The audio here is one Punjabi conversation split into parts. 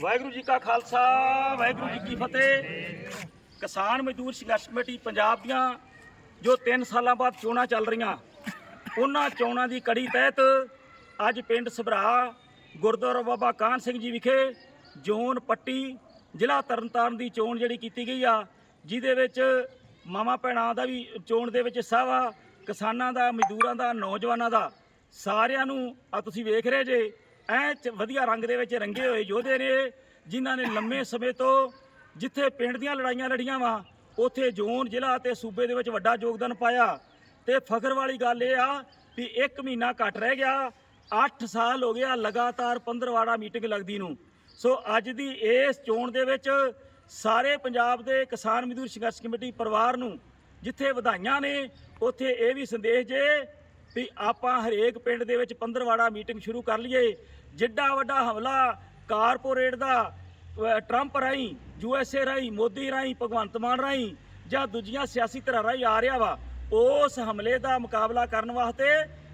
ਵਾਹਿਗੁਰੂ ਜੀ ਕਾ ਖਾਲਸਾ, ਵਾਹਿਗੁਰੂ ਜੀ ਕੀ ਫਤਿਹ। ਕਿਸਾਨ ਮਜ਼ਦੂਰ ਸੰਘਰਸ਼ ਕਮੇਟੀ ਪੰਜਾਬ ਦੀਆਂ ਜੋ 3 ਸਾਲਾਂ ਬਾਅਦ ਚੋਣਾਂ ਚੱਲ ਰਹੀਆਂ, ਉਹਨਾਂ ਚੋਣਾਂ ਦੀ ਕੜੀ ਤਹਿਤ ਅੱਜ ਪਿੰਡ ਸਭਰਾ ਗੁਰਦੁਆਰਾ ਬਾਬਾ ਕਾਹਨ ਸਿੰਘ ਜੀ ਵਿਖੇ ਜ਼ੋਨ ਪੱਟੀ ਜ਼ਿਲ੍ਹਾ ਤਰਨਤਾਰਨ ਦੀ ਚੋਣ ਜਿਹੜੀ ਕੀਤੀ ਗਈ ਆ, ਜਿਹਦੇ ਵਿੱਚ ਮਾਮਾ ਭੈਣਾਂ ਦਾ ਵੀ ਚੋਣ ਦੇ ਵਿੱਚ ਹਿੱਸਾ ਵਾ, ਕਿਸਾਨਾਂ ਦਾ, ਮਜ਼ਦੂਰਾਂ ਦਾ, ਨੌਜਵਾਨਾਂ ਦਾ, ਸਾਰਿਆਂ ਨੂੰ ਆ ਤੁਸੀਂ ਵੇਖ ਰਹੇ ਜੇ ਐ ਵਧੀਆ ਰੰਗ ਦੇ ਵਿੱਚ ਰੰਗੇ ਹੋਏ ਯੋਧੇ ਨੇ, ਜਿਨ੍ਹਾਂ ਨੇ ਲੰਮੇ ਸਮੇਂ ਤੋਂ ਜਿੱਥੇ ਪਿੰਡ ਦੀਆਂ ਲੜਾਈਆਂ ਲੜੀਆਂ ਵਾ, ਉੱਥੇ ਜ਼ੋਨ ਜ਼ਿਲ੍ਹਾ ਤੇ ਸੂਬੇ ਦੇ ਵਿੱਚ ਵੱਡਾ ਯੋਗਦਾਨ ਪਾਇਆ। ਤੇ ਫਖਰ ਵਾਲੀ ਗੱਲ ਇਹ ਆ ਵੀ 1 ਮਹੀਨਾ ਘੱਟ ਰਹਿ ਗਿਆ 8 ਸਾਲ ਹੋ ਗਿਆ ਲਗਾਤਾਰ 15 ਮੀਟਿੰਗ ਲੱਗਦੀ ਨੂੰ। ਸੋ ਅੱਜ ਦੀ ਇਸ ਚੋਣ ਦੇ ਵਿੱਚ ਸਾਰੇ ਪੰਜਾਬ ਦੇ ਕਿਸਾਨ ਮਜ਼ਦੂਰ ਸੰਘਰਸ਼ ਕਮੇਟੀ ਪਰਿਵਾਰ ਨੂੰ ਜਿੱਥੇ ਵਧਾਈਆਂ ਨੇ, ਉੱਥੇ ਇਹ ਵੀ ਸੰਦੇਸ਼ ਜੇ ਵੀ ਆਪਾਂ ਹਰੇਕ ਪਿੰਡ ਦੇ ਵਿੱਚ 15 ਮੀਟਿੰਗ ਸ਼ੁਰੂ ਕਰ ਲਈਏ। ਜਿੱਡਾ ਵੱਡਾ ਹਮਲਾ ਕਾਰਪੋਰੇਟ ਦਾ ਅਹ, ਟਰੰਪ ਰਾਹੀਂ ਏ ਰਾਹੀਂ ਮੋਦੀ ਰਾਹੀਂ ਭਗਵੰਤ ਮਾਨ ਰਾਹੀਂ ਜਾਂ ਦੂਜੀਆਂ ਸਿਆਸੀ ਧਿਰਾਂ ਰਾਹੀਂ ਆ ਰਿਹਾ ਵਾ ਉਸ ਹਮਲੇ ਦਾ ਮੁਕਾਬਲਾ ਕਰਨ ਵਾਸਤੇ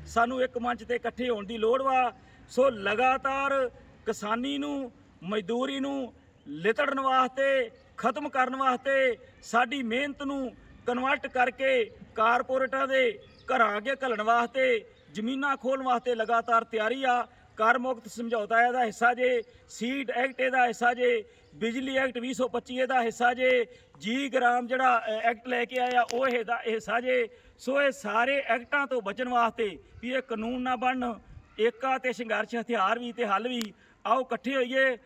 ਸਾਨੂੰ ਇੱਕ ਮੰਚ ਤੇ ਇਕੱਠੇ ਹੋਣ ਦੀ ਲੋੜ ਵਾ। ਸੋ ਲਗਾਤਾਰ ਕਿਸਾਨੀ ਨੂੰ ਮਜ਼ਦੂਰੀ ਨੂੰ ਲਿਤੜਨ ਵਾਸਤੇ ਖਤਮ ਕਰਨ ਵਾਸਤੇ ਸਾਡੀ ਮਿਹਨਤ ਨੂੰ ਕਨਵਰਟ ਕਰਕੇ ਕਾਰਪੋਰੇਟਾਂ ਦੇ ਘਰਾਂ ਅੱਗੇ ਘੱਲਣ ਵਾਸਤੇ, ਜ਼ਮੀਨਾਂ ਖੋਲ੍ਹਣ ਵਾਸਤੇ ਲਗਾਤਾਰ ਤਿਆਰੀ ਆ। ਕਰ ਮੁਕਤ ਸਮਝੌਤਾ ਇਹਦਾ ਹਿੱਸਾ ਜੇ, ਸੀਟ ਐਕਟ ਇਹਦਾ ਹਿੱਸਾ ਜੇ, ਬਿਜਲੀ ਐਕਟ 2025 ਇਹਦਾ ਹਿੱਸਾ ਜੇ, ਜੀ ਗ੍ਰਾਮ ਜਿਹੜਾ ਐਕਟ ਲੈ ਕੇ ਆਇਆ ਉਹ ਇਹਦਾ ਹਿੱਸਾ ਜੇ। ਸੋ ਇਹ ਸਾਰੇ ਐਕਟਾਂ ਤੋਂ ਬਚਣ ਵਾਸਤੇ ਵੀ ਇਹ ਕਾਨੂੰਨ ਨਾ ਬਣਨ ਏਕਾ ਤੇ ਸੰਘਰਸ਼ ਹਥਿਆਰ ਵੀ ਤੇ ਹੱਲ ਵੀ, ਆਓ ਇਕੱਠੇ ਹੋਈਏ।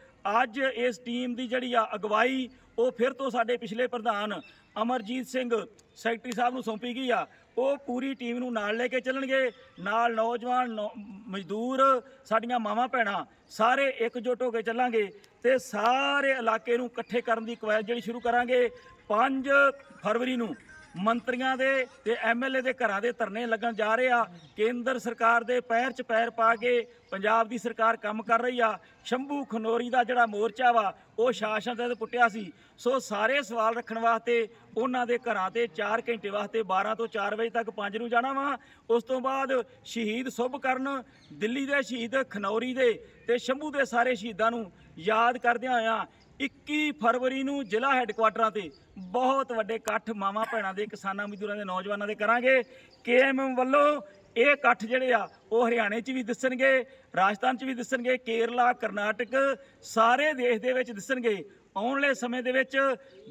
ਅੱਜ ਇਸ ਟੀਮ ਦੀ ਜਿਹੜੀ ਆ ਅਗਵਾਈ, ਉਹ ਫਿਰ ਤੋਂ ਸਾਡੇ ਪਿਛਲੇ ਪ੍ਰਧਾਨ ਅਮਰਜੀਤ ਸਿੰਘ ਸੈਕਟਰੀ ਸਾਹਿਬ ਨੂੰ ਸੌਂਪੀ ਗਈ ਆ। ਉਹ ਪੂਰੀ ਟੀਮ ਨੂੰ ਨਾਲ ਲੈ ਕੇ ਚੱਲਣਗੇ। ਨਾਲ ਨੌਜਵਾਨ, ਨੌ- ਮਜ਼ਦੂਰ, ਸਾਡੀਆਂ ਮਾਵਾਂ ਭੈਣਾਂ ਸਾਰੇ ਇਕਜੁੱਟ ਹੋ ਕੇ ਚੱਲਾਂਗੇ ਤੇ ਸਾਰੇ ਇਲਾਕੇ ਨੂੰ ਇਕੱਠੇ ਕਰਨ ਦੀ ਕਵਾਇਦ ਜਿਹੜੀ ਸ਼ੁਰੂ ਕਰਾਂਗੇ। 5 ਫਰਵਰੀ ਨੂੰ ਮੰਤਰੀਆਂ ਦੇ ਤੇ ਐਮਐਲਏ ਦੇ ਘਰਾਂ ਦੇ ਧਰਨੇ ਲੱਗਣ ਜਾ ਰਹੇ ਆ। ਕੇਂਦਰ ਸਰਕਾਰ ਦੇ ਪੈਰ 'ਚ ਪੈਰ ਪਾ ਕੇ ਪੰਜਾਬ ਦੀ ਸਰਕਾਰ ਕੰਮ ਕਰ ਰਹੀ ਆ। ਸ਼ੰਭੂ ਖਨੋਰੀ ਦਾ ਜਿਹੜਾ ਮੋਰਚਾ ਵਾ, ਉਹ ਸ਼ਾਸਨ ਤਹਿਤ ਪੁੱਟਿਆ ਸੀ। ਸੋ ਸਾਰੇ ਸਵਾਲ ਰੱਖਣ ਵਾਸਤੇ ਉਹਨਾਂ ਦੇ ਘਰਾਂ ਤੇ 4 ਘੰਟੇ ਵਾਸਤੇ 12 ਤੋਂ 4 ਵਜੇ ਤੱਕ 5 ਨੂੰ ਜਾਣਾ ਵਾ। ਉਸ ਤੋਂ ਬਾਅਦ ਸ਼ਹੀਦ ਸੁਭ ਕਰਨ, ਦਿੱਲੀ ਦੇ ਸ਼ਹੀਦ ਖਨੌਰੀ ਦੇ ਤੇ ਸ਼ੰਭੂ ਦੇ ਸਾਰੇ ਸ਼ਹੀਦਾਂ ਨੂੰ ਯਾਦ ਕਰਦਿਆਂ ਹੋਇਆਂ 21 ਫਰਵਰੀ ਨੂੰ ਜ਼ਿਲ੍ਹਾ ਹੈੱਡਕੁਆਟਰਾਂ ਤੇ ਬਹੁਤ ਵੱਡੇ ਇਕੱਠ ਮਾਵਾਂ ਭੈਣਾਂ ਦੇ, ਕਿਸਾਨਾਂ, ਮਜ਼ਦੂਰਾਂ ਦੇ, ਨੌਜਵਾਨਾਂ ਦੇ ਕਰਾਂਗੇ। ਕੇਐਮਐਮ ਵੱਲੋਂ ਇਹ ਇਕੱਠ ਜਿਹੜੇ ਆ, ਉਹ ਹਰਿਆਣੇ 'ਚ ਵੀ ਦਿਸਣਗੇ, ਰਾਜਸਥਾਨ 'ਚ ਵੀ ਦਿਸਣਗੇ, ਕੇਰਲਾ, ਕਰਨਾਟਕ, ਸਾਰੇ ਦੇਸ਼ ਦੇ ਵਿੱਚ ਦਿਸਣਗੇ। ਆਉਣ ਵਾਲੇ ਸਮੇਂ ਦੇ ਵਿੱਚ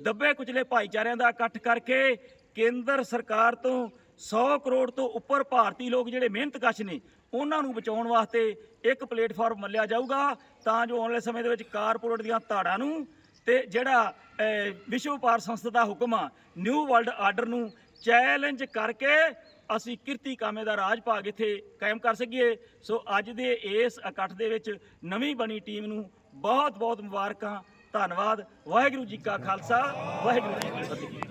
ਦੱਬੇ ਕੁਚਲੇ ਭਾਈਚਾਰਿਆਂ ਦਾ ਇਕੱਠ ਕਰਕੇ ਕੇਂਦਰ ਸਰਕਾਰ ਤੋਂ 100 ਕਰੋੜ ਤੋਂ ਉੱਪਰ ਭਾਰਤੀ ਲੋਕ ਜਿਹੜੇ ਮਿਹਨਤਕਸ਼ ਨੇ ਉਹਨਾਂ ਨੂੰ ਬਚਾਉਣ ਵਾਸਤੇ ਇੱਕ ਪਲੇਟਫਾਰਮ ਮੱਲਿਆ ਜਾਊਗਾ ਤਾਂ ਜੋ ਆਉਣ ਵਾਲੇ ਸਮੇਂ ਦੇ ਵਿੱਚ ਕਾਰਪੋਰੇਟ ਦੀਆਂ ਧਾੜਾਂ ਨੂੰ ਤੇ ਜਿਹੜਾ ਵਿਸ਼ਵ ਵਪਾਰ ਸੰਸਥਾ ਦਾ ਹੁਕਮ ਆ, ਨਿਊ ਵਰਲਡ ਆਰਡਰ ਨੂੰ ਚੈਲੰਜ ਕਰਕੇ ਅਸੀਂ ਕਿਰਤੀ ਕਾਮੇ ਦਾ ਰਾਜ ਭਾਗ ਇੱਥੇ ਕਾਇਮ ਕਰ ਸਕੀਏ। ਸੋ ਅੱਜ ਦੇ ਇਸ ਇਕੱਠ ਦੇ ਵਿੱਚ ਨਵੀਂ ਬਣੀ ਟੀਮ ਨੂੰ ਬਹੁਤ ਬਹੁਤ ਮੁਬਾਰਕਾਂ। ਧੰਨਵਾਦ। ਵਾਹਿਗੁਰੂ ਜੀ ਕਾ ਖਾਲਸਾ। ਵਾਹਿਗੁਰੂ ਜੀ ਕੀ ਫਤਿਹ।